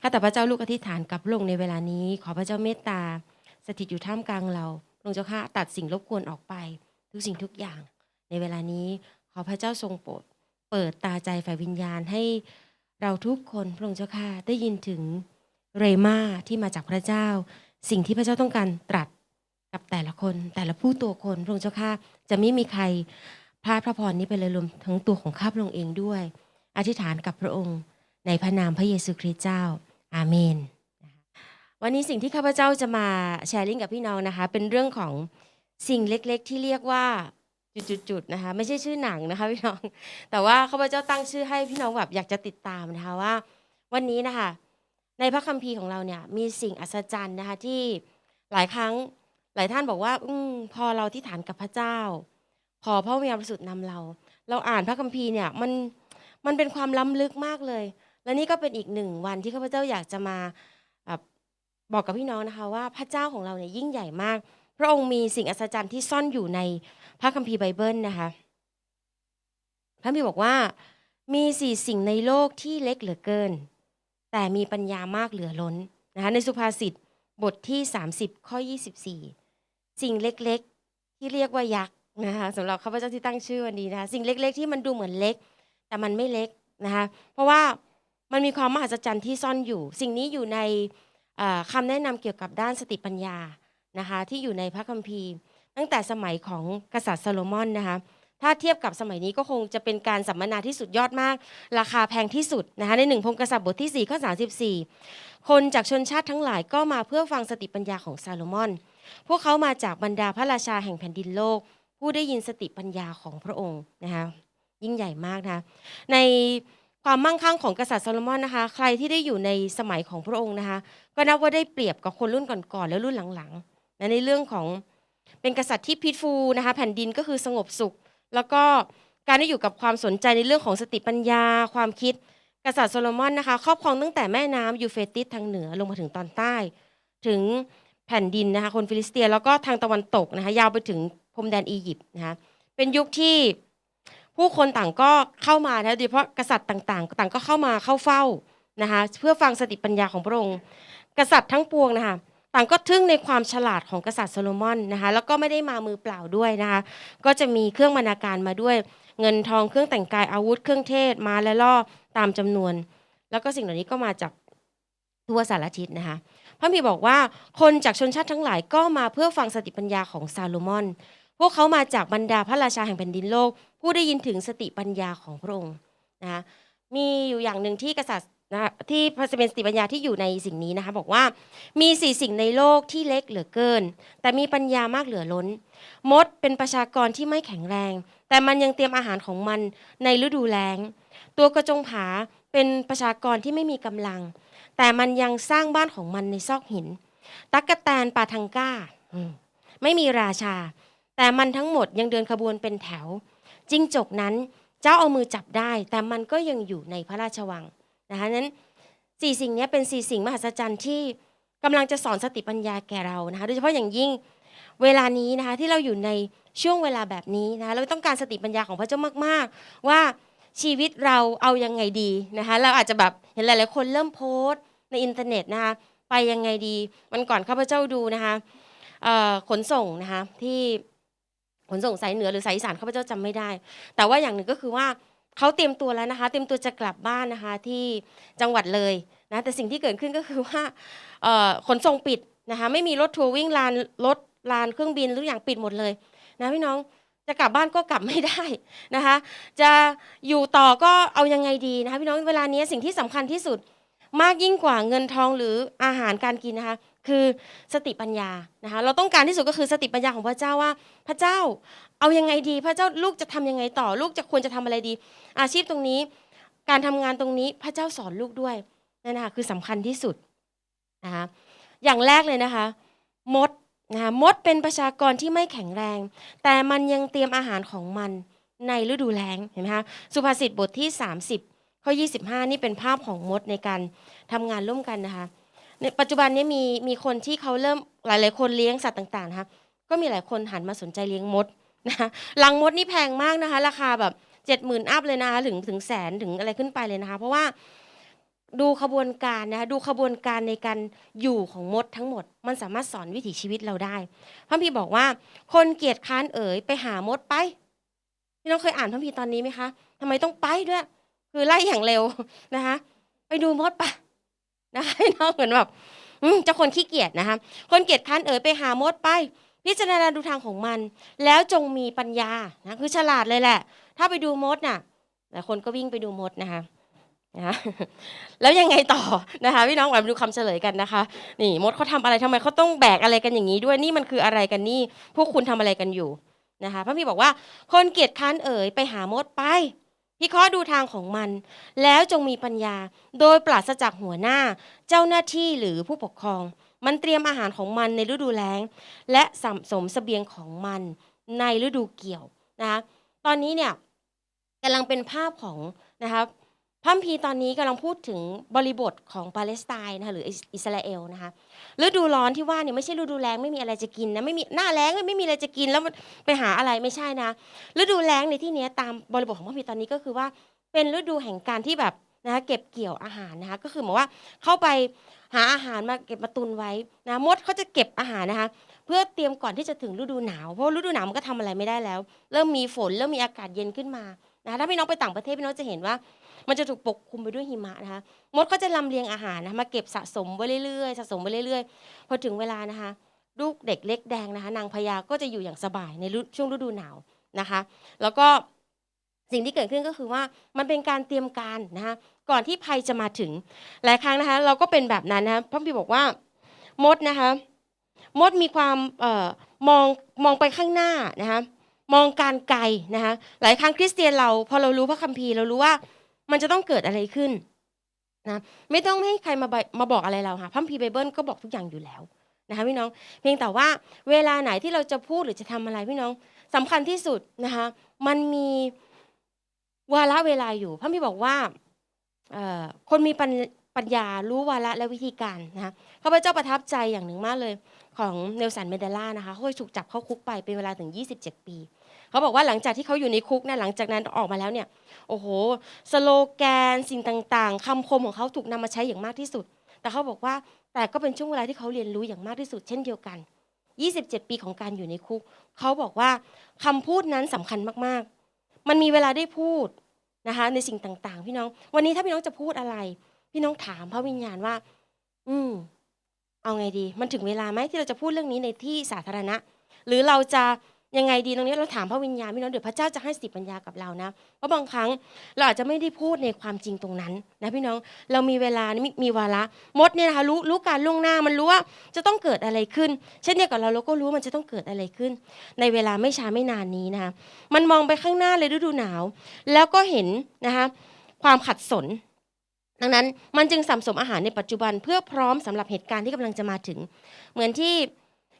ข้าแต่พระเจ้าลูกอธิษฐานกับพระองในเวลานี้ ขอพระเจ้าเมตตา สถิตอยู่ท่ามกลางเราพระองค์เจ้าข้าตัดสิ่งรบกวนออกไป ทุกสิ่งทุกอย่าง ในเวลานี้ขอพระเจ้าทรงโปรดเปิดตาใจฝ่ายวิญญาณให้เราทุกคนพระองค์เจ้าข้าได้ยินถึงเรมาที่มาจากพระเจ้า สิ่งที่พระเจ้าต้องการตรัสกับแต่ละคนแต่ละผู้ตัวคนพระองค์เจ้าข้าจะไม่มีใครพลาดพระพรนี้ไปเลยรวมทั้งตัวของข้าพระองค์เองด้วย อธิษฐานกับพระองค์ ในพระนามพระเยซูคริสต์เจ้า อาเมน วันนี้สิ่งที่ข้าพเจ้าจะมาแชร์ลิงกับพี่น้องนะคะ เป็นเรื่องของสิ่งเล็กๆ ที่เรียกว่าจุดๆนะคะไม่ใช่ชื่อหนังนะคะพี่น้อง แต่ว่าข้าพเจ้าตั้งชื่อให้พี่น้องแบบอยากจะติดตามนะคะว่า วันนี้นะคะในพระคัมภีร์ของเราเนี่ยมีสิ่งอัศจรรย์นะคะที่หลายครั้งหลายท่านบอกว่าอมพอเราที่ฐานกับพระเจ้าพอพระวิญญาณบริสุทธิ์นำเรา เราอ่านพระคัมภีร์เนี่ยมันมันเป็นความล้ำลึกมากเลย และนี่ก็เป็นอีกหนึ่งวันที่ข้าพเจ้าอยากจะมาแบบบอกกับพี่น้องนะคะว่าพระเจ้าของเราเนี่ยยิ่งใหญ่มาก พระองค์มีสิ่งอัศจรรย์ที่ซ่อนอยู่ในพระคัมภีร์ไบเบิลนะคะพระมีบอกว่ามีสี่สิ่งในโลกที่เล็กเหลือเกิน แต่มีปัญญามากเหลือล้นนะคะในสุภาษิตบทที่ 30 ข้อ 24 สิ่งเล็กๆที่เรียกว่ายักษ์นะคะสำหรับข้าพเจ้าที่ตั้งชื่อวันนี้นะคะสิ่งเล็ก ๆ ที่มันดูเหมือนเล็ก แต่มันไม่เล็กนะคะเพราะว่า มันมีความมหัศจรรย์ที่ซ่อนอยู่ สิ่งนี้อยู่ในเอ่อคำแนะนำเกี่ยวกับด้านสติปัญญานะคะที่อยู่ในพระคัมภีร์ ตั้งแต่สมัยของกษัตริย์โซโลมอนนะคะถ้าเทียบกับสมัยนี้ก็คงจะเป็นการสัมมนาที่สุดยอดมาก ราคาแพงที่สุดนะคะในหนึ่งพงกษัตริย์บทที่4ข้อ34 คนจากชนชาติทั้งหลายก็มาเพื่อฟังสติปัญญาของซาโลมอน พวกเขามาจากบรรดาพระราชาแห่งแผ่นดินโลก ผู้ได้ยินสติปัญญาของพระองค์นะคะยิ่งใหญ่มากนะคะใน ความมั่งคั่งของกษัตริย์โซโลมอนนะคะ ใครที่ได้อยู่ในสมัยของพระองค์นะคะ ก็นับว่าได้เปรียบกับคนรุ่นก่อนๆและรุ่นหลังๆนะในเรื่องของเป็นกษัตริย์ที่พิฟูนะคะ แผ่นดินก็คือสงบสุข แล้วก็การได้อยู่กับความสนใจในเรื่องของสติปัญญา ความคิด กษัตริย์โซโลมอนนะคะครอบครองตั้งแต่แม่น้ำยูเฟติสทางเหนือลงมาถึงตอนใต้ ถึงแผ่นดินนะคะคนฟิลิสเตีย แล้วก็ทางตะวันตกนะคะยาวไปถึงพรมแดนอียิปต์นะคะเป็นยุคที่ ผู้คนต่างก็เข้ามานะโดยเฉพาะกษัตริย์ต่างๆ ต่างก็เข้ามาเข้าเฝ้านะคะเพื่อฟังสติปัญญาของพระองค์ กษัตริย์ทั้งปวงนะคะต่างก็ทึ่งในความฉลาดของกษัตริย์โซโลมอนนะคะแล้วก็ไม่ได้มามือเปล่าด้วยนะคะก็จะมีเครื่องบรรณาการมาด้วย เงินทองเครื่องแต่งกายอาวุธเครื่องเทศมาและล่อตามจำนวน แล้วก็สิ่งเหล่านี้ก็มาจากทั่วสารทิศนะคะพระมีบอกว่าคนจากชนชาติทั้งหลายก็มาเพื่อฟังสติปัญญาของซาโลมอน พวกเขามาจากบรรดาพระราชาแห่งแผ่นดินโลก ผู้ได้ยินถึงสติปัญญาของพระองค์นะคะมีอยู่อย่างหนึ่งที่กษัตริย์นะที่พระเป็นสติปัญญาที่อยู่ในสิ่งนี้นะคะบอกว่ามีสี่สิ่งในโลกที่เล็กเหลือเกิน แต่มีปัญญามากเหลือล้น มดเป็นประชากรที่ไม่แข็งแรง แต่มันยังเตรียมอาหารของมันในฤดูแล้ง ตัวกระจงผาเป็นประชากรที่ไม่มีกำลัง แต่มันยังสร้างบ้านของมันในซอกหิน ตั๊กแตนปาทังก้า ไม่มีราชา แต่มันทั้งหมดยังเดินขบวนเป็นแถว จิ้งจกนั้นเจ้าเอามือจับได้ แต่มันก็ยังอยู่ในพระราชวังนะคะนั้นสี่สิ่งนี้เป็นสี่สิ่งมหัศจรรย์ที่กำลังจะสอนสติปัญญาแก่เรานะคะโดยเฉพาะอย่างยิ่งเวลานี้นะคะที่เราอยู่ในช่วงเวลาแบบนี้นะคะเราต้องการสติปัญญาของพระเจ้ามาก ๆ ว่าชีวิตเราเอายังไงดีนะคะเราอาจจะแบบเห็นหลาย ๆ คนเริ่มโพสต์ในอินเทอร์เน็ตนะคะไปยังไงดีวันก่อนข้าพเจ้าดูนะคะขนส่งนะคะที่ ขนส่งสายเหนือหรือสายอีสานข้าพเจ้าจำไม่ได้ แต่ว่าอย่างหนึ่งก็คือว่าเขาเตรียมตัวแล้วนะคะ เตรียมตัวจะกลับบ้านนะคะที่จังหวัดเลยนะแต่สิ่งที่เกิดขึ้นก็คือว่าขนส่งปิดนะคะไม่มีรถทัวร์วิ่งลานรถลานเครื่องบินทุกอย่างปิดหมดเลยนะพี่น้องจะกลับบ้านก็กลับไม่ได้นะคะ จะอยู่ต่อก็เอายังไงดีนะคะพี่น้องเวลานี้สิ่งที่สำคัญที่สุดมากยิ่งกว่าเงินทองหรืออาหารการกินนะคะ คือสติปัญญานะคะเราต้องการที่สุดก็คือสติปัญญาของพระเจ้าว่า พระเจ้าเอายังไงดี พระเจ้าลูกจะทำยังไงต่อ ลูกจะควรจะทำอะไรดี อาชีพตรงนี้ การทำงานตรงนี้พระเจ้าสอนลูกด้วยนั่นนะคะคือสำคัญที่สุดนะคะอย่างแรกเลยนะคะ มดนะคะมดเป็นประชากรที่ไม่แข็งแรง แต่มันยังเตรียมอาหารของมันในฤดูแล้งเห็นไหมคะสุภาษิตบทที่ 30ข้อ25 นี่เป็นภาพของมดในการทำงานร่วมกันนะคะ ในปัจจุบันนี้มีมีคนที่เขาเริ่มหลาย ๆ คนเลี้ยงสัตว์ต่างๆนะคะก็มีหลายคนหันมาสนใจเลี้ยงมดนะคะลังมดนี่แพงมากนะคะ ราคาแบบเจ็ดหมื่นอัพเลยนะคะถึงถึงแสนถึงอะไรขึ้นไปเลยนะคะ เพราะว่าดูขบวนการนะคะดูขบวนการในการอยู่ของมดทั้งหมด มันสามารถสอนวิถีชีวิตเราได้พระพีร์บอกว่า คนเกียจค้านเอ๋ยไปหามดไปพี่น้องเคยอ่านพระพีร์ตอนนี้ไหมคะทำไมต้องไปด้วย คือไล่อย่างเร็วนะคะ ไปดูมดปะ นะคะพี่น้องเหมือนแบบเจ้าคนขี้เกียจนะคะคนเกียจค้านเอ๋ยไปหามดไปพิจารณาดูทางของมัน แล้วจงมีปัญญานะคือฉลาดเลยแหละ ถ้าไปดูมดน่ะหลายคนก็วิ่งไปดูมดนะคะนะคะแล้วยังไงต่อนะคะพี่น้องมาดูคำเฉลยกันนะคะ นี่มดเขาทำอะไรทำไมเขาต้องแบกอะไรกันอย่างนี้ด้วยนี่มันคืออะไรกันนี่ พวกคุณทำอะไรกันอยู่นะคะพระพี่บอกว่า คนเกียจค้านเอ๋ยไปหามดไป พิเคราะห์ดูทางของมัน แล้วจงมีปัญญา โดยปราศจากหัวหน้า เจ้าหน้าที่หรือผู้ปกครอง มันเตรียมอาหารของมันในฤดูแล้ง และสะสมเสบียงของมันในฤดูเกี่ยวนะคะตอนนี้เนี่ยกำลังเป็นภาพของนะคะ พระคัมภีร์ตอนนี้กำลังพูดถึงบริบทของปาเลสไตน์นะคะหรืออิสราเอลนะคะฤดูร้อนที่ว่าเนี่ยไม่ใช่ฤดูแล้งไม่มีอะไรจะกินนะไม่มีหน้าแล้งไม่มีอะไรจะกินแล้วไปหาอะไรไม่ใช่นะฤดูแล้งในที่นี้ตามบริบทของพระคัมภีร์ตอนนี้ก็คือว่าเป็นฤดูแห่งการที่แบบนะคะเก็บเกี่ยวอาหารนะคะก็คือหมายว่าเข้าไปหาอาหารมาเก็บมาตุนไว้นะมดเขาจะเก็บอาหารนะคะเพื่อเตรียมก่อนที่จะถึงฤดูหนาวเพราะฤดูหนาวมันก็ทำอะไรไม่ได้แล้ว เริ่มมีฝนเริ่มมีอากาศเย็นขึ้นมา นะคะถ้าพี่น้องไปต่างประเทศพี่น้องจะเห็นว่า มันจะถูกปกคลุมไปด้วยหิมะนะคะมดก็จะลำเลียงอาหารนะมาเก็บสะสมไว้เรื่อยๆสะสมไว้เรื่อยๆพอถึงเวลานะคะ ลูกเด็กเล็กแดงนะคะ นางพญาก็จะอยู่อย่างสบายในช่วงฤดูหนาวนะคะ แล้วก็สิ่งที่เกิดขึ้นก็คือว่ามันเป็นการเตรียมการนะคะก่อนที่ภัยจะมาถึงหลายครั้งนะคะ เราก็เป็นแบบนั้นนะคะพระพี่บอกว่ามดนะคะ มดมีความออมองมองไปข้างหน้านะคะ มองการไกลนะคะหลายครั้งคริสเตียนเราพอเรารู้พระคัมภีร์เรารู้ว่ามันจะต้องเกิดอะไรขึ้นนะไม่ต้องให้ใครมาบมาบอกอะไรเราค่ะพระคัมภีร์ไบเบิลก็บอกทุกอย่างอยู่แล้วนะคะพี่น้องเพียงแต่ว่าเวลาไหนที่เราจะพูดหรือจะทำอะไรพี่น้องสำคัญที่สุดนะคะมันมีวาระเวลาอยู่พระคัมภีร์บอกว่าคนมีปัญปญญารู้วาระและวิธีการนะคะข้าพเจ้าประทับใจอย่างหนึ่งมากเลย ของเนลสันเมเดล่านะคะเขาถูกจับเข้าคุกไปเป็นเวลาถึง 27 ปี เขาบอกว่าหลังจากที่เขาอยู่ในคุกนะหลังจากนั้นออกมาแล้วเนี่ยโอ้โหสโลแกนสิ่งต่างๆคำคมของเขาถูกนำมาใช้อย่างมากที่สุด แต่เขาบอกว่าแต่ก็เป็นช่วงเวลาที่เขาเรียนรู้อย่างมากที่สุด เช่นเดียวกัน 27 ปีของการอยู่ในคุก เขาบอกว่าคำพูดนั้นสำคัญมากๆ มันมีเวลาได้พูดนะคะในสิ่งต่างๆ พี่น้อง วันนี้ถ้าพี่น้องจะพูดอะไร พี่น้องถามพระวิญญาณว่า อืมเอาไงดี มันถึงเวลาไหมที่เราจะพูดเรื่องนี้ในที่สาธารณะ หรือเราจะ ยังไงดีตรงนี้เราถามพระวิญญาณพี่น้องเดี๋ยวพระเจ้าจะให้สติปัญญากับเรานะเพราะบางครั้งเราอาจจะไม่ได้พูดในความจริงตรงนั้นนะพี่น้องเรามีเวลามีมีวาระมดเนี่ยนะคะรู้รู้การล่วงหน้ามันรู้ว่าจะต้องเกิดอะไรขึ้น เช่นเดียวกับเราเราก็รู้ว่ามันจะต้องเกิดอะไรขึ้น ในเวลาไม่ช้าไม่นานนี้นะคะมันมองไปข้างหน้าเลยฤดูหนาว แล้วก็เห็นนะคะความขัดสนดังนั้นมันจึงสัมสมอาหารในปัจจุบันเพื่อพร้อมสำหรับเหตุการณ์ที่กำลังจะมาถึง เหมือนที่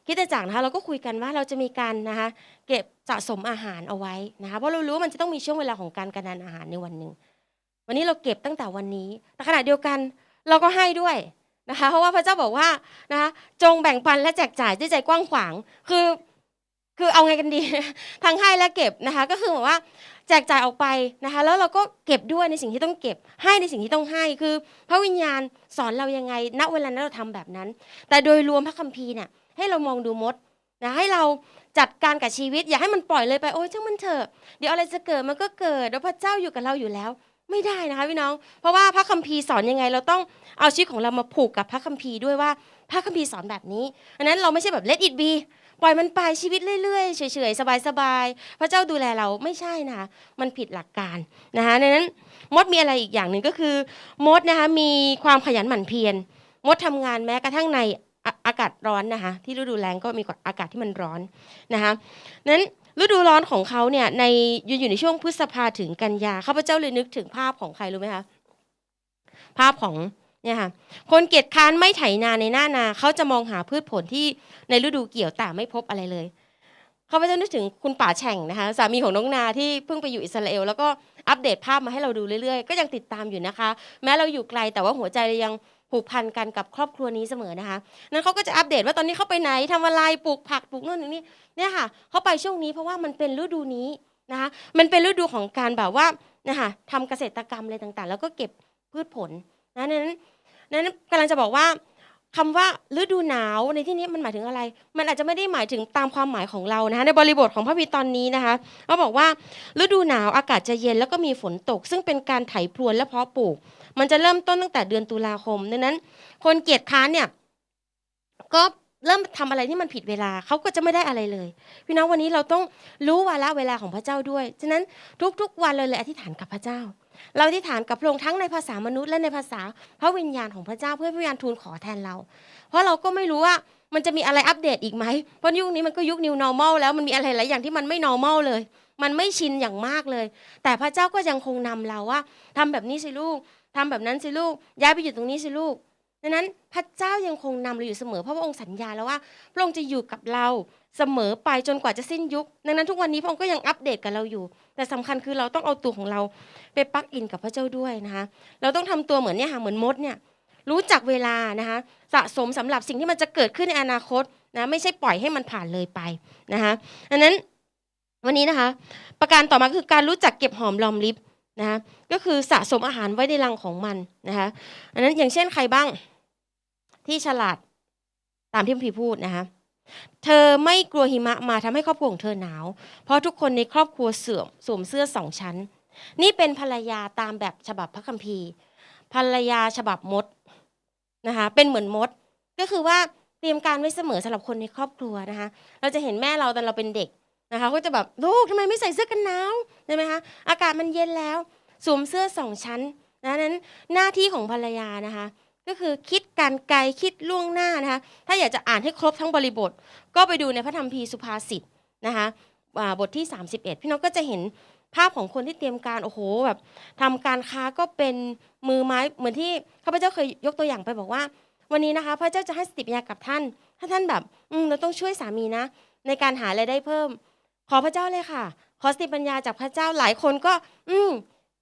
คิดจักนะคะเราก็คุยกันว่าเราจะมีการนะคะเก็บสะสมอาหารเอาไว้นะคะเพราะเรารู้ว่ามันจะต้องมีช่วงเวลาของการกระดานอาหารในวันหนึ่งวันนี้เราเก็บตั้งแต่วันนี้แต่ขณะเดียวกันเราก็ให้ด้วยนะคะเพราะว่าพระเจ้าบอกว่านะคะจงแบ่งปันและแจกจ่ายด้วยใจกว้างขวางคือคือเอาไงกันดีทั้งให้และเก็บนะคะก็คือแบบว่าแจกจ่ายออกไปนะคะแล้วเราก็เก็บด้วยในสิ่งที่ต้องเก็บ ให้ในสิ่งที่ต้องให้คือ พระวิญญาณสอนเรายังไงณเวลานั้นเราทำแบบนั้น แต่โดยรวมพระคัมภีร์เนี่ย ให้เรามองดูมดนะให้เราจัดการกับชีวิต อย่าให้มันปล่อยเลยไปโอ้ยช่างมันเถอะเดี๋ยวอะไรจะเกิดมันก็เกิดแล้วพระเจ้าอยู่กับเราอยู่แล้ว ไม่ได้นะคะพี่น้อง เพราะว่าพระคัมภีร์สอนยังไง เราต้องเอาชีวิตของเรามาผูกกับพระคัมภีร์ด้วยว่าพระคัมภีร์สอนแบบนี้อันนั้นเราไม่ใช่แบบ let it be ปล่อยมันไปชีวิตเรื่อยๆเฉยๆสบายๆพระเจ้าดูแลเราไม่ใช่นะคะมันผิดหลักการนะคะดังนั้นมดมีอะไรอีกอย่างหนึ่งก็คือ มดนะคะมีความขยันหมั่นเพียรมดทำงานแม้กระทั่งใน อากาศร้อนนะคะ ที่ฤดูแล้งก็มีอากาศที่มันร้อนนะคะนั้นฤดูร้อนของเขาเนี่ยในอยู่ในช่วงพฤษภาถึงกันยาข้าพเจ้าเลยนึกถึงภาพของใครรู้ไหมคะภาพของเนี่ยค่ะคนเกียจค้านไม่ไถนาในหน้านาเขาจะมองหาพืชผลที่ในฤดูเกี่ยวแต่ไม่พบอะไรเลยข้าพเจ้านึกถึงคุณป่าแฉ่งนะคะสามีของน้องนาที่เพิ่งไปอยู่อิสราเอลแล้วก็อัปเดตภาพมาให้เราดูเรื่อยๆ ก็ยังติดตามอยู่นะคะ แม้เราอยู่ไกลแต่ว่าหัวใจเรายัง ผูกพันกันกับครอบครัวนี้เสมอนะคะ นั้นเขาก็จะอัปเดตว่าตอนนี้เขาไปไหนทำอะไรปลูกผักปลูกนู่นนี่เนี่ยค่ะเขาไปช่วงนี้เพราะว่ามันเป็นฤดูนี้นะคะ มันเป็นฤดูของการแบบว่านะคะทำเกษตรกรรมอะไรต่างๆ แล้วก็เก็บพืชผลนะนั้นนั้นกำลังจะบอกว่าคำว่าฤดูหนาวในที่นี้มันหมายถึงอะไร มันอาจจะไม่ได้หมายถึงตามความหมายของเรานะคะในบริบทของพระพีตอนนี้นะคะเขาบอกว่าฤดูหนาวอากาศจะเย็นแล้วก็มีฝนตก ซึ่งเป็นการไถพรวนและเพาะปลูก มันจะเริ่มต้นตั้งแต่เดือนตุลาคมดังนั้น คนเกียจค้านเนี่ยก็เริ่มทำอะไรที่มันผิดเวลาเขาก็จะไม่ได้อะไรเลย พี่น้องวันนี้เราต้องรู้วาระเวลาของพระเจ้าด้วย ฉะนั้นทุกๆวันเลยเลยอธิษฐานกับพระเจ้า เราอธิษฐานกับพระองค์ทั้งในภาษามนุษย์และในภาษาพระวิญญาณของพระเจ้าเพื่อพระวิญญาณทูลขอแทนเรา เพราะเราก็ไม่รู้ว่ามันจะมีอะไรอัปเดตอีกไหม เพราะยุคนี้มันก็ยุค new normal แล้วมันมีอะไรหลายอย่างที่มันไม่ normal เลย มันไม่ชินอย่างมากเลย แต่พระเจ้าก็ยังคงนำเราว่าทำแบบนี้สิลูก ทำแบบนั้นสิลูก ย้ายไปอยู่ตรงนี้สิลูก ดังนั้นพระเจ้ายังคงนำเราอยู่เสมอเพราะพระองค์สัญญาแล้วว่า พระองค์จะอยู่กับเราเสมอไปจนกว่าจะสิ้นยุค ดังนั้นทุกวันนี้พระองค์ก็ยังอัปเดตกับเราอยู่ แต่สำคัญคือเราต้องเอาตัวของเราไปปลักอินกับพระเจ้าด้วยนะคะเราต้องทำตัวเหมือนเนี่ยค่ะเหมือนมดเนี่ยรู้จักเวลานะคะสะสมสำหรับสิ่งที่มันจะเกิดขึ้นในอนาคตนะไม่ใช่ปล่อยให้มันผ่านเลยไปนะคะดังนั้นวันนี้นะคะ ประการต่อมาคือการรู้จักเก็บหอมรอมริบ นะคะก็คือสะสมอาหารไว้ในรังของมันนะคะอันนั้นอย่างเช่นใครบ้างที่ฉลาดตามที่พี่พูดนะคะเธอไม่กลัวหิมะมาทำให้ครอบครัวของเธอหนาว เพราะทุกคนในครอบครัวเสื่อมสวมเสื้อสองชั้น นี่เป็นภรรยาตามแบบฉบับพระคัมภีร์ ภรรยาฉบับมดนะคะเป็นเหมือนมด ก็คือว่าเตรียมการไว้เสมอสำหรับคนในครอบครัวนะคะเราจะเห็นแม่เราตอนเราเป็นเด็ก นะคะก็จะแบบลูกทำไมไม่ใส่เสื้อกันหนาวใช่ไหมคะอากาศมันเย็นแล้วสวมเสื้อสองชั้นนะนั้นหน้าที่ของภรรยานะคะ ก็คือคิดการไกลคิดล่วงหน้านะคะถ้าอยากจะอ่านให้ครบทั้งบริบท ก็ไปดูในพระธรรมพีสุภาษิตนะคะอ่าบทที่ 31 พี่น้องก็จะเห็นภาพของคนที่เตรียมการโอ้โหแบบทำการค้าก็เป็นมือไม้เหมือนที่ข้าพเจ้าเคยยกตัวอย่างไปบอกว่า วันนี้นะคะ พระเจ้าจะให้สติปัญญากับท่าน ถ้าท่านแบบ อืมเราต้องช่วยสามีนะ ในการหารายได้เพิ่ม ขอพระเจ้าเลยค่ะ ขอสติปัญญาจากพระเจ้าหลายคนก็ อืม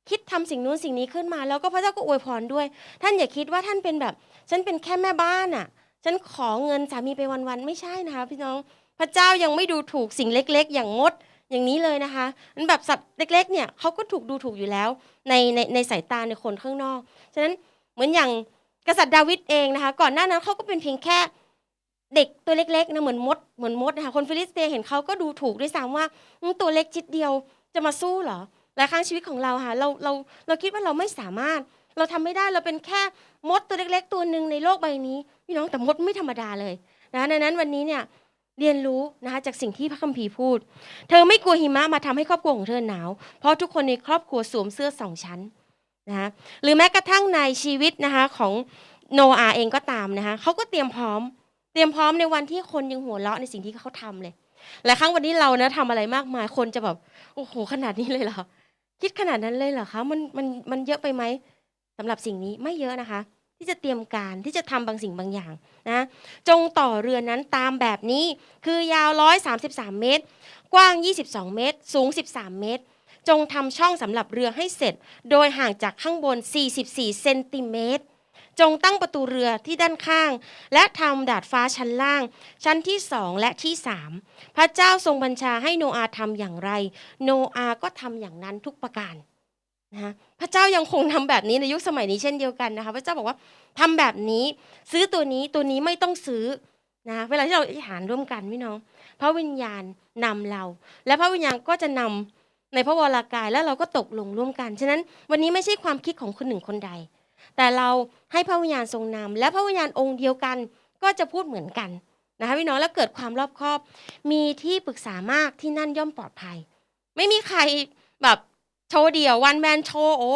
คิดทำสิ่งนู้นสิ่งนี้ขึ้นมา แล้วก็พระเจ้าก็อวยพรด้วย ท่านอย่าคิดว่าท่านเป็นแบบ ฉันเป็นแค่แม่บ้านอะ ฉันขอเงินสามีไปวันๆไม่ใช่นะคะ พี่น้องพระเจ้ายังไม่ดูถูกสิ่งเล็ก ๆ อย่างงดอย่างนี้เลยนะคะมันแบบสัตว์เล็กๆ เนี่ยเขาก็ถูกดูถูกอยู่แล้ว ในในในสายตาในคนข้างนอก ฉะนั้นเหมือนอย่างกษัตริย์ดาวิดเองนะคะ ก่อนหน้านั้นเขาก็เป็นเพียงแค่ เด็กตัวเล็กๆนะเหมือนมดเหมือนมดนะคะคนฟิลิสเตียเห็นเขาก็ดูถูกด้วยซ้ำว่าตัวเล็กจิดเดียวจะมาสู้เหรอหลายครั้งชีวิตของเราค่ะเราเราเราคิดว่าเราไม่สามารถ เราทำไม่ได้เราเป็นแค่มดตัวเล็ก ๆ ตัวหนึ่งในโลกใบนี้พี่น้องแต่มดไม่ธรรมดาเลยนะดังนั้นวันนี้เนี่ยเรียนรู้นะคะจากสิ่งที่พระคัมภีร์พูด เธอไม่กลัวหิมะมาทำให้ครอบครัวของเธอหนาว เพราะทุกคนในครอบครัวสวมเสื้อสองชั้นนะคะหรือแม้กระทั่งในชีวิตนะคะของโนอาเองก็ตามนะคะเขาก็เตรียมพร้อม รียมพร้อมในวันที่คนยังหัวเราะในสิ่งที่เขาทำเลย หลายครั้งวันนี้เรานะทำอะไรมากมาย คนจะแบบโอ้โหขนาดนี้เลยเหรอ คิดขนาดนั้นเลยเหรอคะ มันมันมันเยอะไปไหมสำหรับสิ่งนี้ไม่เยอะนะคะ ที่จะเตรียมการที่จะทำบางสิ่งบางอย่างนะ จงต่อเรือนั้นตามแบบนี้ คือยาว133เมตร กว้าง 22 เมตร สูง 13 เมตร จงทำช่องสำหรับเรือให้เสร็จ โดยห่างจากข้างบน 44 เซนติเมตร จงตั้งประตูเรือที่ด้านข้าง และทำดาดฟ้าชั้นล่าง ชั้นที่สองและที่สามพระเจ้าทรงบัญชาให้โนอาทำอย่างไร โนอาก็ทำอย่างนั้นทุกประการนะะพระเจ้ายังคงทำแบบนี้ในยุคสมัยนี้เช่นเดียวกันนะคะพระเจ้าบอกว่าทำแบบนี้ซื้อตัวนี้ตัวนี้ไม่ต้องซื้อนะเวลาที่เราอธิษฐานร่วมกันพี่น้อง พระวิญญาณนำเรา และพระวิญญาณก็จะนำในพระวรากายแล้วเราก็ตกลงร่วมกัน ฉะนั้นวันนี้ไม่ใช่ความคิดของคนหนึ่งคนใด แต่เราให้พระวิญญาณทรงนำและพระวิญญาณองค์เดียวกันก็จะพูดเหมือนกันนะคะพี่น้องแล้วเกิดความรอบคอบ มีที่ปรึกษามากที่นั่นย่อมปลอดภัย ไม่มีใครแบบโชว์เดี่ยววันแมนโชว์โอ้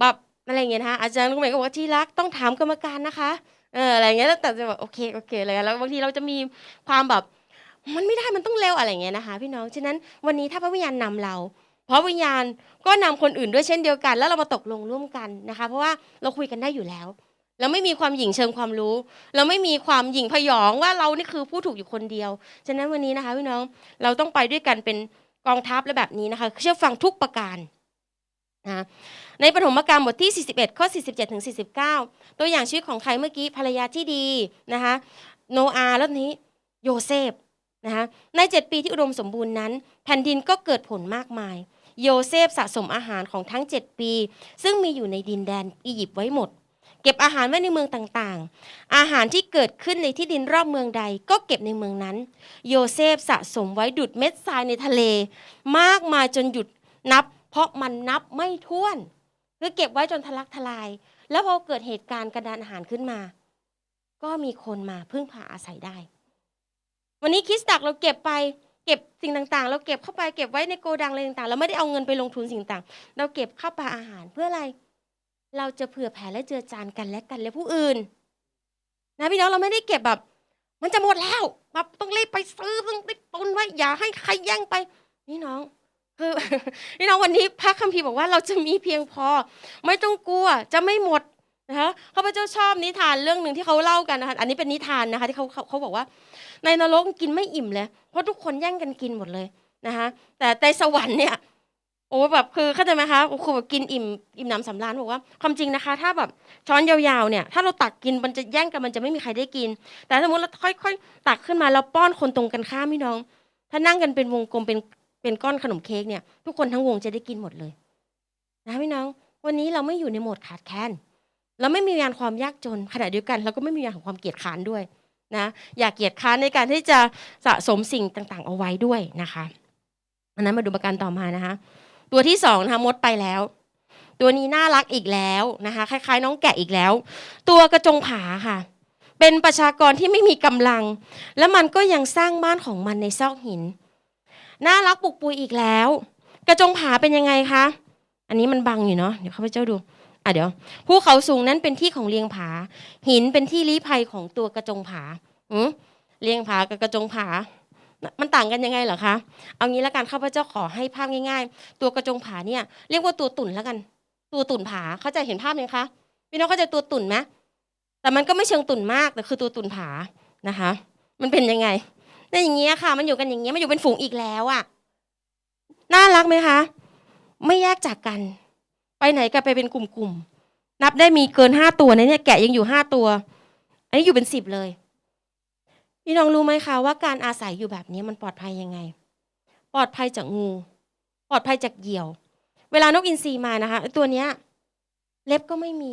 แบบอะไรเงี้ยนะคะอาจารย์ลุงเมย์ก็บอกว่าที่รักต้องถามกรรมการนะคะเอออะไรเงี้ยแต่จะแบบโอเคโอเคเลยแล้วบางทีเราจะมีความแบบมันไม่ได้มันต้องเร็วอะไรเงี้ยนะคะ พี่น้องฉะนั้นวันนี้ถ้าพระวิญญาณนำเรา เพราะวิญญาณก็นำคนอื่นด้วยเช่นเดียวกัน แล้วเรามาตกลงร่วมกันนะคะ เพราะว่าเราคุยกันได้อยู่แล้ว เราไม่มีความหยิ่งเชิงความรู้ เราไม่มีความหยิ่งพยองว่าเรานี่คือผู้ถูกอยู่คนเดียว ฉะนั้นวันนี้นะคะพี่น้องเราต้องไปด้วยกันเป็นกองทัพและแบบนี้นะคะเชื่อฟังทุกประการนะในปฐมกาลบทที่ 41 ข้อ 47ถึง49 ตัวอย่างชีวิตของใครเมื่อกี้ภรรยาที่ดีนะคะโนอาห์แล้วนี้โยเซฟนะคะใน 7 ปีที่อุดมสมบูรณ์นั้น แผ่นดินก็เกิดผลมากมาย โยเซฟสะสมอาหารของทั้ง 7 ปี ซึ่งมีอยู่ในดินแดนอียิปต์ไว้หมด เก็บอาหารไว้ในเมืองต่างๆ อาหารที่เกิดขึ้นในที่ดินรอบเมืองใดก็เก็บในเมืองนั้น โยเซฟสะสมไว้ดุดเม็ดทรายในทะเล มากมายจนหยุดนับ เพราะมันนับไม่ถ้วนคือเก็บไว้จนทะลักทลาย แล้วพอเกิดเหตุการณ์กระดานอาหารขึ้นมา ก็มีคนมาพึ่งพาอาศัยได้ วันนี้คริสตักเราเก็บไป เก็บสิ่งต่างๆ เราเก็บเข้าไปเก็บไว้ในโกดังอะไรต่างๆ เราไม่ได้เอาเงินไปลงทุนสิ่งต่างเราเก็บเข้าปลาอาหารเพื่ออะไร เราจะเผื่อแผ่และเจือจานกันและกันและผู้อื่น นะพี่น้องเราไม่ได้เก็บแบบ มันจะหมดแล้วแบบต้องรีบไปซื้อต้องรีบตุนไว้อย่าให้ใครแย่งไป นี่น้องคือพี่น้องวันนี้พระคัมภีร์บอกว่าเราจะมีเพียงพอ ไม่ต้องกลัวจะไม่หมดนะคะข้าพเจ้าชอบนิทานเรื่องหนึ่งที่เขาเล่ากันนะคะอันนี้เป็นนิทานนะคะที่เขาเขาเขาบอกว่า ในนรกกินไม่อิ่มเลย เพราะทุกคนแย่งกันกินหมดเลยนะคะแต่ในสวรรค์เนี่ยโอ้แบบคือเข้าใจไหมคะคือแบบกินอิ่มอิ่มหน้ำสำราญบอกว่าความจริงนะคะ ถ้าแบบช้อนยาวๆเนี่ย ถ้าเราตักกินมันจะแย่งกันมันจะไม่มีใครได้กิน แต่สมมติเราค่อยๆ ตักขึ้นมาแล้วป้อนคนตรงกันข้ามพี่น้อง ถ้านั่งกันเป็นวงกลมเป็นเป็นก้อนขนมเค้กเนี่ย ทุกคนทั้งวงจะได้กินหมดเลย นะพี่น้อง วันนี้เราไม่อยู่ในโหมดขาดแคลนเราไม่มีงานความยากจนขณะเดียวกันเราก็ไม่มีงานของความเกียจค้านด้วย นะอย่าเกียจค้านในการที่จะสะสมสิ่งต่างๆ เอาไว้ด้วยนะคะอันนั้นมาดูประการต่อมานะคะ ตัวที่สองนะคะมดไปแล้ว ตัวนี้น่ารักอีกแล้วนะคะ คล้าย ๆ น้องแกะอีกแล้ว ตัวกระจงผาค่ะ เป็นประชากรที่ไม่มีกำลัง และมันก็ยังสร้างบ้านของมันในซอกหิน น่ารักปุกปุยอีกแล้ว กระจงผาเป็นยังไงคะอันนี้มันบังอยู่เนาะเดี๋ยวข้าพเจ้าดู อะเดี๋ยวภูเขาสูงนั้นเป็นที่ของเลียงผา หินเป็นที่ลี้ภัยของตัวกระจงผาอืเลียงผากับกระจงผา มันต่างกันยังไงเหรอคะ เอางี้ละกันข้าพเจ้าขอให้ภาพง่าย ๆ ตัวกระจงผาเนี่ยเรียกว่าตัวตุ่นแล้วกัน ตัวตุ่นผาเขาใจะเห็นภาพไหมคะพี่น้องเข้าใจตัวตุ่นไหมแต่มันก็ไม่เชิงตุ่นมากแต่คือตัวตุ่นผานะคะ มันเป็นยังไงเนี่ยอย่างเงี้ยค่ะ มันอยู่กันอย่างเงี้ยมันอยู่เป็นฝูงอีกแล้วอะน่ารักไหมคะ ไม่แยกจากกัน ไปไหนกันไปเป็นกลุ่มๆนับได้มีเกินห้าตัวนะเนี่ยแกะยังอยู่ห้าตัว อันนี้อยู่เป็นสิบเลย พี่น้องรู้ไหมคะว่าการอาศัยอยู่แบบนี้มันปลอดภัยยังไง ปลอดภัยจากงู ปลอดภัยจากเหยี่ยว เวลานกอินทรีมานะคะตัวเนี้ยเล็บก็ไม่มี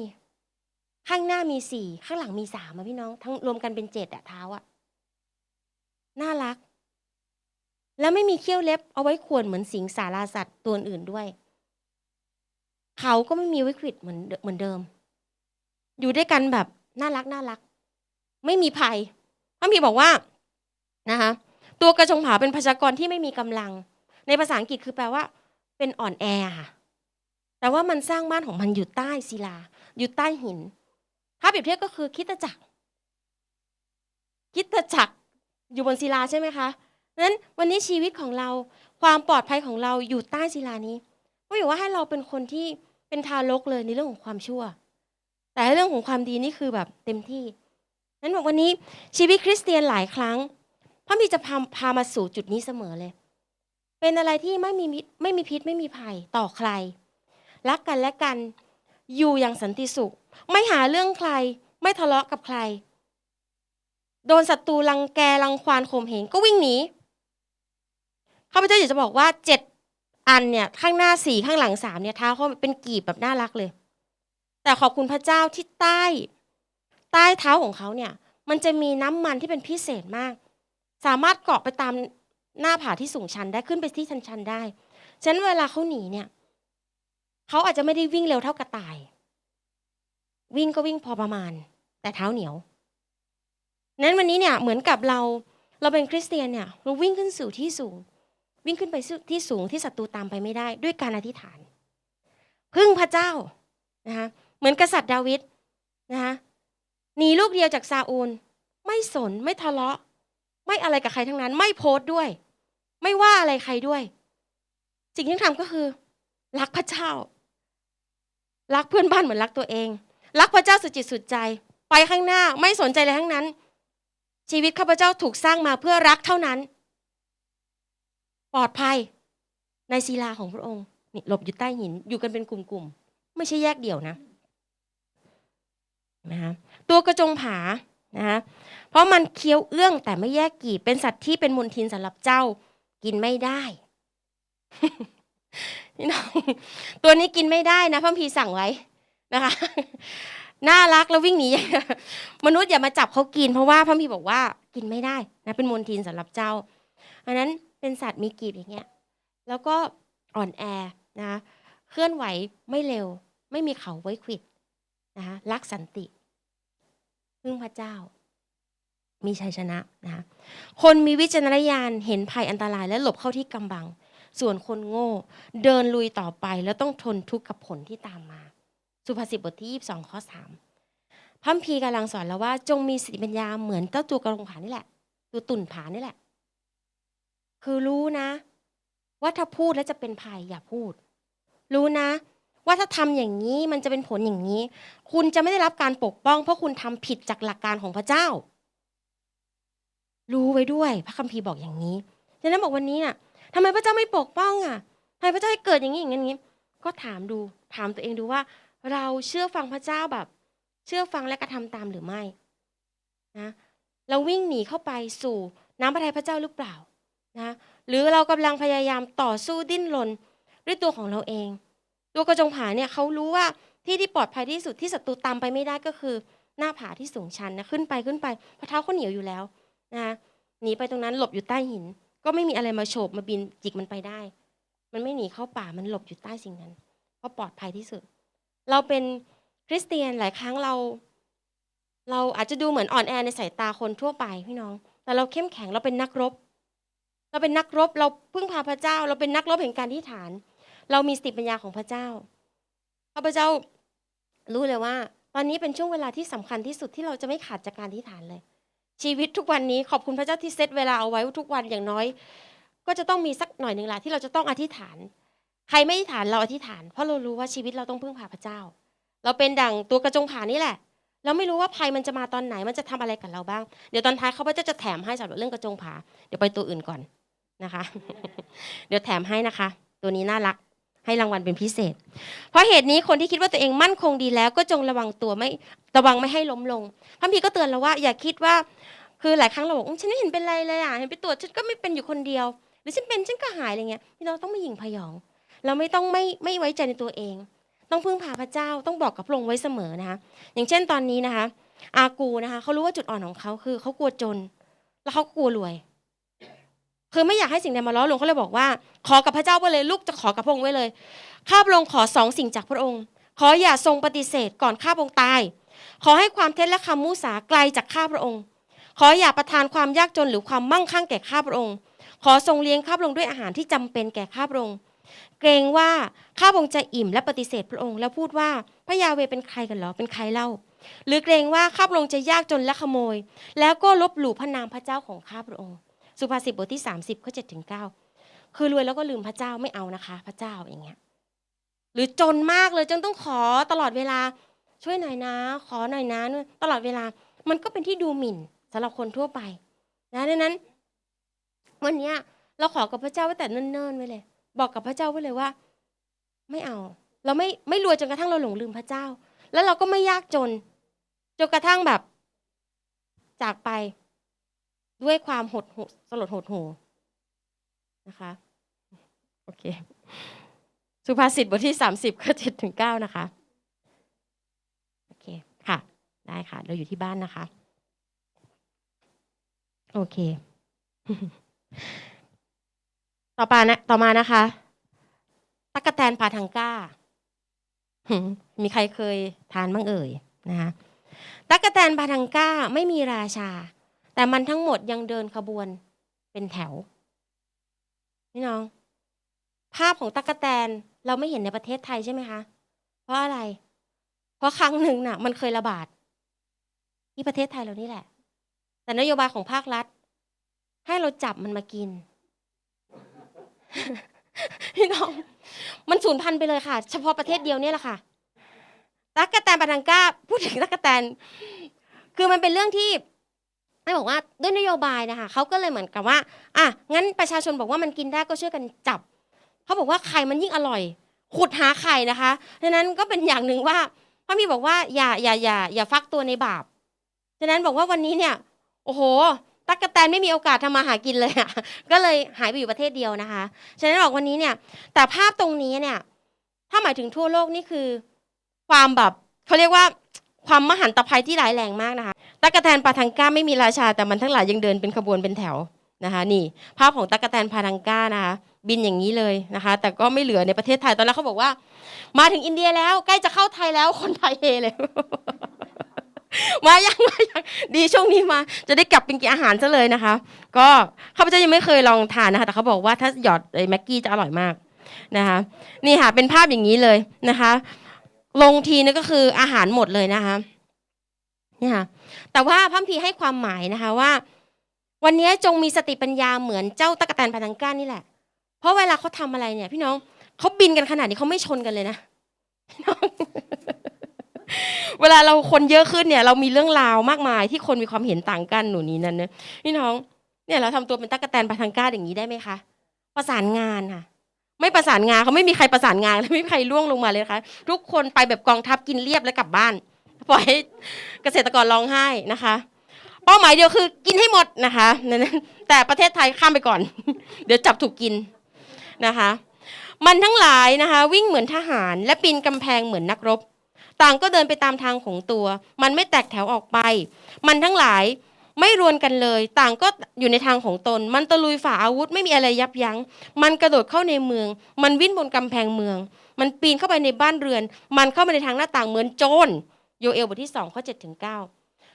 ข้างหน้ามีสี่ข้างหลังมีสามอะพี่น้อง ทั้งรวมกันเป็นเจ็ดอะเท้าอะน่ารัก แล้วไม่มีเขี้ยวเล็บเอาไว้ข่วนเหมือนสิงสาราสัตว์ตัวอื่นด้วย เขาก็ไม่มีวิกฤตเหมือนเหมือนเดิม อยู่ด้วยกันแบบน่ารักน่ารัก ไม่มีภัยพระมีบอกว่านะคะตัวกระจงผาเป็นประชากรที่ไม่มีกำลัง ในภาษาอังกฤษคือแปลว่า เป็นอ่อนแอค่ะแต่ว่ามันสร้างบ้านของมันอยู่ใต้ศิลา อยู่ใต้หินถ้าเปรียบเทียบก็คือคิดจักรคิดจักรอยู่บนศิลาใช่ไหมคะนั้นวันนี้ชีวิตของเราความปลอดภัยของเราอยู่ใต้ศิลานี้ ก็อยู่ว่าให้เราเป็นคนที่เป็นทารกเลยในเรื่องของความชั่ว แต่เรื่องของความดีนี่คือแบบเต็มที่นั้นบอกวันนี้ชีวิตคริสเตียนหลายครั้งพระมีจะพาพามาสู่จุดนี้เสมอเลย เป็นอะไรที่ไม่มีมิตรไม่มีพิษไม่มีภัยต่อใคร รักกันและกันอยู่อย่างสันติสุข ไม่หาเรื่องใคร ไม่ทะเลาะกับใคร โดนศัตรูรังแกรังควานข่มเหงก็วิ่งหนีข้าพเจ้าอยากจะบอกว่าเจ็ด อันเนี่ยข้างหน้าสี่ข้างหลังสามเนี่ยเท้าเขาเป็นกีบแบบน่ารักเลย แต่ขอบคุณพระเจ้าที่ใต้ ใต้เท้าของเขาเนี่ย มันจะมีน้ำมันที่เป็นพิเศษมาก สามารถเกาะไปตามหน้าผาที่สูงชันได้ขึ้นไปที่ชันๆได้ฉะนั้นเวลาเขาหนีเนี่ยเขาอาจจะไม่ได้วิ่งเร็วเท่ากระต่าย วิ่งก็วิ่งพอประมาณ แต่เท้าเหนียวนั้นวันนี้เนี่ยเหมือนกับเราเราเป็นคริสเตียนเนี่ยเราวิ่งขึ้นสู่ที่สูง วิ่งขึ้นไปที่สูงที่ศัตรูตามไปไม่ได้ ด้วยการอธิษฐาน พึ่งพระเจ้านะคะเหมือนกษัตริย์ดาวิดนะคะหนีลูกเดียวจากซาอูล ไม่สนไม่ทะเลาะ ไม่อะไรกับใครทั้งนั้น ไม่โพสต์ด้วย ไม่ว่าอะไรใครด้วยสิ่งที่ทำก็คือ รักพระเจ้า รักเพื่อนบ้านเหมือนรักตัวเอง รักพระเจ้าสุดจิตสุดใจ ไปข้างหน้าไม่สนใจอะไรทั้งนั้น ชีวิตข้าพเจ้าถูกสร้างมาเพื่อรักเท่านั้น ปลอดภัยในศิลาของพระองค์นี่หลบอยู่ใต้หินอยู่กันเป็นกลุ่มๆไม่ใช่แยกเดี่ยวนะนะคะตัวกระจงผานะคะเพราะมันเคี้ยวเอื้องแต่ไม่แยกกีบเป็นสัตว์ที่เป็นมลทินสำหรับเจ้ากินไม่ได้พี่น้องตัวนี้กินไม่ได้นะพระพีสั่งไว้นะคะน่ารักแล้ววิ่งหนีมนุษย์อย่ามาจับเขากิน เพราะว่าพระมีบอกว่ากินไม่ได้นะเป็นมลทินสำหรับเจ้าอันนั้น เป็นสัตว์มีกีบอย่างเงี้ยแล้วก็อ่อนแอนะเคลื่อนไหวไม่เร็ว ไม่มีเขาไว้ขวิดนะคะรักสันติพึ่งพระเจ้า มีชัยชนะนะคนมีวิจารณญาณเห็นภัยอันตรายและหลบเข้าที่กำบัง ส่วนคนโง่ เดินลุยต่อไปแล้วต้องทนทุกข์กับผลที่ตามมา สุภาษิตบทที่ 22 ข้อ 3พัมพีกำลังสอนเราว่า จงมีสติปัญญาเหมือนเจ้าตัวกระรงผานี่แหละ ตัวตุ่นผานี่แหละ คือรู้นะ ว่าถ้าพูดแล้วจะเป็นภัยอย่าพูด รู้นะ ว่าถ้าทำอย่างนี้มันจะเป็นผลอย่างนี้ คุณจะไม่ได้รับการปกป้อง เพราะคุณทำผิดจากหลักการของพระเจ้า รู้ไว้ด้วย พระคัมภีร์บอกอย่างนี้ฉะนั้นบอกวันนี้น่ะทำไมพระเจ้าไม่ปกป้องอะทำไมพระเจ้าให้เกิดอย่างนี้อย่างนี้ก็ถามดู ถามตัวเองดูว่า เราเชื่อฟังพระเจ้าแบบ เชื่อฟังและกระทำตามหรือไม่นะเราวิ่งหนีเข้าไปสู่น้ำพระทัยพระเจ้าหรือเปล่า นะหรือเรากำลังพยายามต่อสู้ดิ้นรนด้วยตัวของเราเอง ตัวกระจงผาเนี่ยเขารู้ว่าที่ที่ปลอดภัยที่สุดที่ศัตรูตามไปไม่ได้ก็คือ หน้าผาที่สูงชันนะขึ้นไปขึ้นไปเพราะเท้าเขาเหนียวอยู่แล้วนะหนีไปตรงนั้นหลบอยู่ใต้หิน ก็ไม่มีอะไรมาโฉบมาบินจิกมันไปได้ มันไม่หนีเข้าป่ามันหลบอยู่ใต้สิ่งนั้น เพราะปลอดภัยที่สุด เราเป็นคริสเตียนหลายครั้งเรา เราอาจจะดูเหมือนอ่อนแอในสายตาคนทั่วไปพี่น้อง แต่เราเข้มแข็งเราเป็นนักรบ เราเป็นนักรบเราพึ่งพาพระเจ้า เราเป็นนักรบแห่งการที่ฐาน เรามีสติปัญญาของพระเจ้าพระเจ้ารู้เลยว่า ตอนนี้เป็นช่วงเวลาที่สำคัญที่สุดที่เราจะไม่ขาดจากการที่ฐานเลย ชีวิตทุกวันนี้ขอบคุณพระเจ้าที่เซตเวลาเอาไว้ว่าทุกวันอย่างน้อย ก็จะต้องมีสักหน่อยหนึ่งละที่เราจะต้องอธิษฐาน ใครไม่อธิษฐานเราอธิษฐาน เพราะเรารู้ว่าชีวิตเราต้องพึ่งพาพระเจ้า เราเป็นดั่งตัวกระจงผานี่แหละเราไม่รู้ว่าภัยมันจะมาตอนไหนมันจะทำอะไรกับเราบ้าง เดี๋ยวตอนท้ายเขาพระเจ้าจะแถมให้สำหรับเรื่องกระจงผา เดี๋ยวไปตัวอื่นก่อน นะคะ เดี๋ยวแถมให้นะคะ ตัวนี้น่ารักให้รางวัลเป็นพิเศษ เพราะเหตุนี้คนที่คิดว่าตัวเองมั่นคงดีแล้ว ก็จงระวังตัวไม่ระวังไม่ให้ล้มลงพระพีก็เตือนเราว่า อย่าคิดว่า คือหลายครั้งเราบอกอุ๊ยฉันไม่เห็นเป็นไรเลยอะเห็นไปตรวจฉันก็ไม่เป็นอยู่คนเดียว หรือฉันเป็นฉันก็หายอะไรเงี้ยพี่น้องต้องไม่หยิ่งพยอง เราไม่ต้องไม่ไม่ไว้ใจในตัวเอง ต้องพึ่งพาพระเจ้าต้องบอกกับพระองค์ไว้เสมอนะคะ อย่างเช่นตอนนี้นะคะ อากูนะคะเขารู้ว่าจุดอ่อนของเขาคือเขากลัวจน แล้วเขากลัวรวย คือไม่อยากให้สิ่งใดมาล้อลวงเขาเลยบอกว่า ขอกับพระเจ้าไว้เลยลูกจะขอกับพระองค์ไว้เลย ข้าพระองค์ขอสองสิ่งจากพระองค์ ขออย่าทรงปฏิเสธก่อนข้าพระองค์ตาย ขอให้ความเท็จและคำมุสาไกลจากข้าพระองค์ ขออย่าประทานความยากจนหรือความมั่งคั่งแก่ข้าพระองค์ ขอทรงเลี้ยงข้าพระองค์ด้วยอาหารที่จำเป็นแก่ข้าพระองค์ เกรงว่าข้าพระองค์จะอิ่มและปฏิเสธพระองค์ แล้วพูดว่าพระยาเวเป็นใครกันหรอเป็นใครเล่า หรือเกรงว่าข้าพระองค์จะยากจนและขโมย แล้วก็ลบหลู่พระนามพระเจ้าของข้าพระองค์ สุภาษิตบทที่ 30ข้อ7ถึง9คือรวยแล้วก็ลืมพระเจ้าไม่เอานะคะ พระเจ้าอย่างเงี้ยหรือจนมากเลยจนต้องขอตลอดเวลาช่วยหน่อยนะ ขอหน่อยนะตลอดเวลา มันก็เป็นที่ดูหมิ่นสำหรับคนทั่วไปนะดังนั้น วันนี้เราขอกับพระเจ้าไว้แต่เนิ่นๆไว้เลย บอกกับพระเจ้าไว้เลยว่า ไม่เอา เราไม่ไม่รวยจนกระทั่งเราหลงลืมพระเจ้า แล้วเราก็ไม่ยากจนจนกระทั่งแบบ จากไป ด้วยความหดหูสลดหดหูนะคะโอเคสุภาษิตบทที่สามสิบข้อเจ็ดถึงเก้านะคะโอเคค่ะ ได้ค่ะ เราอยู่ที่บ้านนะคะ โอเค ต่อไปนะต่อมานะคะตักกะแตนปาทังก้า มีใครเคยทานบ้างเอ่ยนะคะตักกะแตนปาทังก้าไม่มีราชา แต่มันทั้งหมดยังเดินขบวนเป็นแถวพี่น้อง ภาพของตักกะแตนเราไม่เห็นในประเทศไทยใช่ไหมคะ เพราะอะไร เพราะครั้งหนึ่งน่ะ มันเคยระบาด ที่ประเทศไทยเรานี่แหละ แต่นโยบายของภาครัฐ ให้เราจับมันมากินพี่น้อง มันสูญพันธุ์ไปเลยค่ะ เฉพาะประเทศเดียวนี่แหละค่ะตั๊กกะแตนปาทังก้า พูดถึงตั๊กกะแตน คือมันเป็นเรื่องที่ ไม่บอกว่าด้วยนโยบายนะคะเขาก็เลยเหมือนกับว่าอะงั้นประชาชนบอกว่ามันกินได้ก็ช่วยกันจับเขาบอกว่าไข่มันยิ่งอร่อย ขุดหาไข่นะคะดังนั้นก็เป็นอย่างหนึ่งว่าพระมีบอกว่าอย่าอย่าอย่าอย่าฟักตัวในบาปฉะนั้นบอกว่าวันนี้เนี่ยโอ้โหตั๊กกะแตนไม่มีโอกาสทำมาหากินเลยอะก็เลยหายไปอยู่ประเทศเดียวนะคะฉะนั้นบอกวันนี้เนี่ยแต่ภาพตรงนี้เนี่ยถ้าหมายถึงทั่วโลกนี่คือ ความแบบเขาเรียกว่าความมหันตภัยที่ร้ายแรงมากนะคะ ตั๊กแตนปาทังก้าไม่มีราชาแต่มันทั้งหลายยังเดินเป็นขบวนเป็นแถวนะคะ นี่ภาพของตั๊กแตนปาทังก้านะคะ บินอย่างนี้เลยนะคะ แต่ก็ไม่เหลือในประเทศไทยตอนแรกเขาบอกว่า มาถึงอินเดียแล้วใกล้จะเข้าไทยแล้วคนไทยเฮเลยมายังมายังดีช่วงนี้มา จะได้กลับเป็นกินอาหารซะเลยนะคะ ก็ข้าพเจ้ายังไม่เคยลองทานนะคะ แต่เขาบอกว่าถ้าหยอดไอ้แม็กกี้จะอร่อยมากนะคะ นี่ค่ะเป็นภาพอย่างนี้เลยนะคะ ลงทีนี่ก็คืออาหารหมดเลยนะคะ นี่ค่ะแต่ว่าพระคัมพีให้ความหมายนะคะว่า วันนี้จงมีสติปัญญาเหมือนเจ้าตะกแตนพาทังก้านี่แหละ เพราะเวลาเขาทำอะไรเนี่ย พี่น้องเขาบินกันขนาดนี้เขาไม่ชนกันเลยนะพี่น้องเวลาเราคนเยอะขึ้นเนี่ย เรามีเรื่องราวมากมายที่คนมีความเห็นต่างกันหนูนี้นั่นเนะพี่น้องเนี่ยเราทำตัวเป็นตั๊กแตนปาทังก้าอย่างนี้ได้ไหมคะประสานงานค่ะไม่ประสานงานเขาไม่มีใครประสานงานและไม่มีใครล่วงลงมาเลยนะคะทุกคนไปแบบกองทัพกินเรียบแล้วกลับบ้าน ปล่อยให้เกษตรกรร้องไห้นะคะ เป้าหมายเดียวคือกินให้หมดนะคะนั้นแต่ประเทศไทยข้ามไปก่อน เดี๋ยวจับถูกกินนะคะ มันทั้งหลายนะคะ วิ่งเหมือนทหารและปีนกำแพงเหมือนนักรบ ต่างก็เดินไปตามทางของตัว มันไม่แตกแถวออกไป มันทั้งหลายไม่รวนกันเลย ต่างก็อยู่ในทางของตน มันตะลุยฝ่าอาวุธไม่มีอะไรยับยัง้ง มันกระโดดเข้าในเมือง มันวิ่งบนกำแพงเมือง มันปีนเข้าไปในบ้านเรือน มันเข้ามาในทางหน้าต่างเหมือนโจร โยเอลบทที่สองข้อเจ็ดถึงเก้า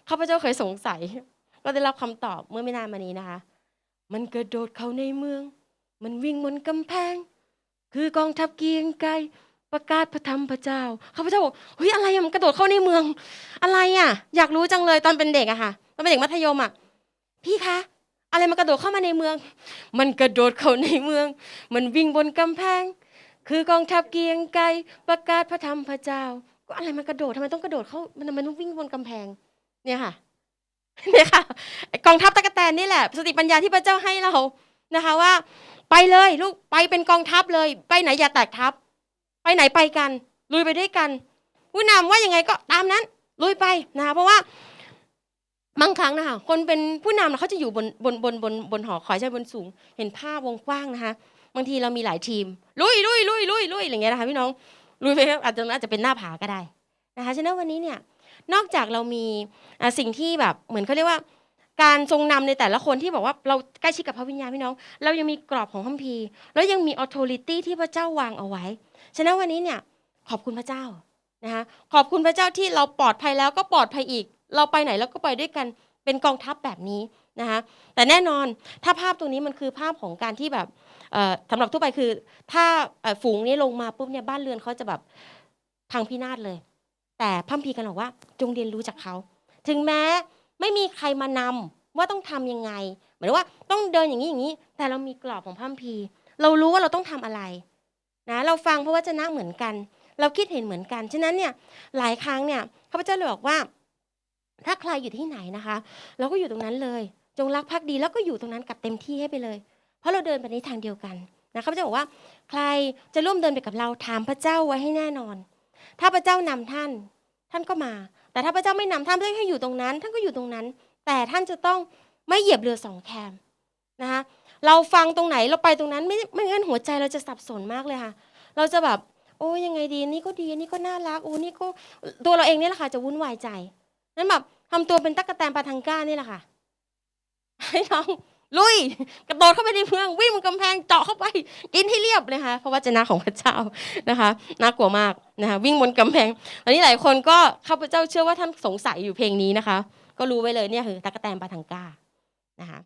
ข้าพเจ้าเคยสงสัย ก็ได้รับคำตอบเมื่อไม่นานมานี้นะคะ มันกระโดดเข้าในเมือง มันวิ่งบนกำแพง คือกองทัพเกียงไกรประกาศพระธรรมพระเจ้าข้าพเจ้าบอกเฮ้ยอะไรอะมันกระโดดเข้าในเมือง อะไรอะอยากรู้จังเลยตอนเป็นเด็กอะค่ะตอนเป็นเด็กมัธยมอะพี่คะอะไรมันกระโดดเข้ามาในเมือง มันกระโดดเข้าในเมือง มันวิ่งบนกำแพง คือกองทัพเกียงไกรประกาศพระธรรมพระเจ้า ก็อะไรมันกระโดดทำไมต้องกระโดดเข้ามันมันต้องวิ่งบนกำแพง เนี่ยค่ะเนี่ยค่ะกองทัพตะกแตนนี่แหละ สติปัญญาที่พระเจ้าให้เรานะคะ ว่า ไปเลยลูกไปเป็นกองทัพเลย ไปไหนอย่าแตกทัพ ไปไหนไปกัน ลุยไปด้วยกัน ผู้นำว่ายังไงก็ตามนั้น ลุยไปนะคะเพราะว่าบางครั้งนะคะคนเป็นผู้นำเขาจะอยู่บนบนบนบนบนหอคอยใช่บนสูง เห็นภาพวงกว้างนะคะ บางทีเรามีหลายทีม ลุยลุยลุยลุยลุยอย่างเงี้ยนะคะพี่น้อง ลุยไปอาจจะอาจจะเป็นหน้าผาก็ได้นะคะฉะนั้นวันนี้เนี่ยนอกจากเรามีสิ่งที่แบบเหมือนเขาเรียกว่า การทรงนำในแต่ละคนที่บอกว่าเราใกล้ชิดกับพระวิญญาณพี่น้อง เรายังมีกรอบของคัมภีร์แล้วยังมีออโ o ริตี้ที่พระเจ้าวางเอาไว้ ฉะนั้นวันนี้เนี่ยขอบคุณพระเจ้านะคะขอบคุณพระเจ้าที่เราปลอดภัยแล้วก็ปลอดภัยอีก เราไปไหนเราก็ไปด้วยกันเป็นกองทัพแบบนี้นะคะแต่แน่นอนถ้าภาพตรงนี้มันคือภาพของการที่แบบ สำหรับทั่วไปคือ ถ้าฝูงนี้ลงมาปุ๊บเนี่ยบ้านเรือนเขาจะแบบพังพินาศเลย แต่พัมพีกันบอกว่า จงเรียนรู้จากเขาถึงแม้ไม่มีใครมานำว่าต้องทำยังไงหมายว่าต้องเดินอย่างนี้อย่างนี้ แต่เรามีกรอบของพัมภีเรารู้ว่าเราต้องทำอะไรนะเราฟังพระวจนะเหมือนกัน เราคิดเห็นเหมือนกัน ฉะนั้นเนี่ยหลายครั้งเนี่ยข้าพเจ้าเลยบอกว่า ถ้าใครอยู่ที่ไหนนะคะ เราก็อยู่ตรงนั้นเลย จงรักภักดีแล้วก็อยู่ตรงนั้นกับเต็มที่ให้ไปเลย เพราะเราเดินไปในทางเดียวกันนะข้าพเจ้าบอกว่า ใครจะร่วมเดินไปกับเราถามพระเจ้าไว้ให้แน่นอน ถ้าพระเจ้านำท่าน ท่านก็มา แต่ถ้าพระเจ้าไม่นำท่านพระเจ้าให้อยู่ตรงนั้น ท่านก็อยู่ตรงนั้น แต่ท่านจะต้องไม่เหยียบเรือสองแคมนะคะเราฟังตรงไหนเราไปตรงนั้นไม่ไม่งั้นหัวใจเราจะสับสนมากเลยค่ะ เราจะแบบโอ้ยังไงดีนี่ก็ดีนี่ก็น่ารักโอ้นี่ก็ตัวเราเองนี่แหละค่ะจะวุ่นวายใจนั้นแบบทำตัวเป็นตั๊กแตนปาทังก้านี่แหละค่ะให้น้อง ลุย กระโดดเข้าไปในเมือง วิ่งบนกำแพงเจาะเข้าไป กินให้เรียบเลยค่ะเพราะว่าจนาของพระเจ้านะคะน่ากลัวมากนะคะวิ่งบนกำแพงตอนนี้หลายคนก็ข้าพเจ้าเชื่อว่าท่านสงสัยอยู่เพลงนี้นะคะ ก็รู้ไว้เลยเนี่ยคือตะกะแตนปาทังก้านะคะ